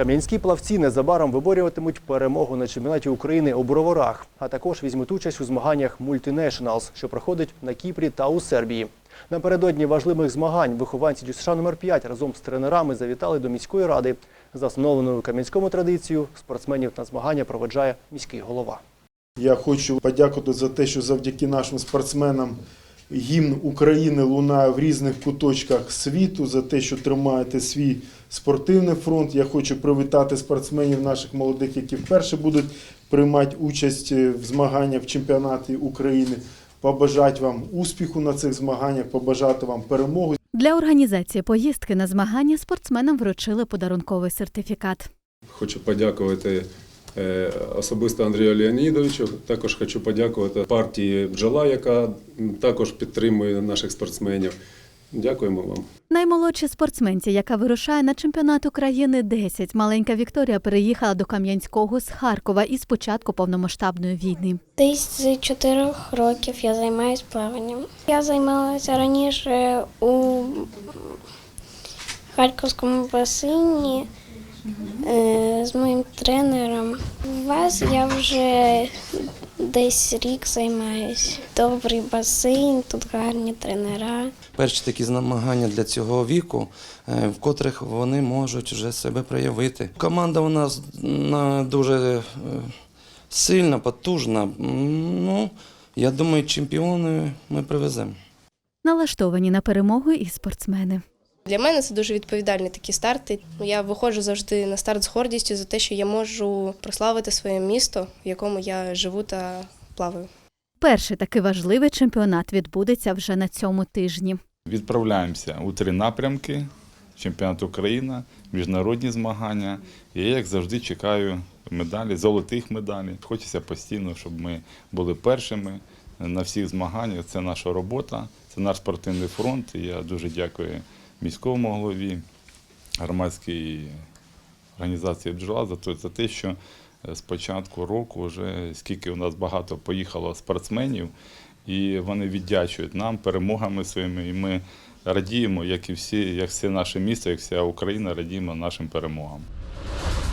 Кам'янські плавці незабаром виборюватимуть перемогу на чемпіонаті України у броварах, а також візьмуть участь у змаганнях Multinationals, що проходить на Кіпрі та у Сербії. Напередодні важливих змагань вихованці ДЮСШ номер 5 разом з тренерами завітали до міської ради. За встановленою у Кам'янському традицією спортсменів на змагання проведжає міський голова. Я хочу подякувати за те, що завдяки нашим спортсменам гімн України лунає в різних куточках світу, за те, що тримаєте свій спортивний фронт. Я хочу привітати спортсменів наших молодих, які вперше будуть приймати участь в змаганнях в чемпіонаті України. Побажати вам успіху на цих змаганнях, побажати вам перемоги. Для організації поїздки на змагання спортсменам вручили подарунковий сертифікат. Хочу подякувати е, особисто Андрію Леонідовичу. Також хочу подякувати партії Бджола, яка також підтримує наших спортсменів. Дякуємо вам. Наймолодшій спортсменці, яка вирушає на чемпіонат України 10, маленька Вікторія переїхала до Кам'янського з Харкова із початку повномасштабної війни. Десь з чотирьох років я займаюся плаванням. Я займалася раніше у Харківському басейні е, з моїм тренером. У вас я вже десь рік займаюся. Добрий басейн, тут гарні тренера. перші такі змагання для цього віку, е, в котрих вони можуть вже себе проявити. Команда у нас дуже е, сильна, потужна. Ну, я думаю, чемпіони ми привеземо. Налаштовані на перемогу і спортсмени. Для мене це дуже відповідальні такі старти. Я виходжу завжди на старт з гордістю за те, що я можу прославити своє місто, в якому я живу та плаваю. Перший такий важливий чемпіонат відбудеться вже на цьому тижні. Відправляємося у три напрямки: чемпіонат України, міжнародні змагання. Я, як завжди, чекаю медалі, золотих медалей. Хочеться постійно, щоб ми були першими на всіх змаганнях. Це наша робота, це наш спортивний фронт. І я дуже дякую міському голові, громадській організації бджола за те, що е, з початку року вже скільки у нас багато поїхало спортсменів, і вони віддячують нам перемогами своїми. І ми радіємо, як і всі, як все наше місто, як вся Україна радіємо нашим перемогам.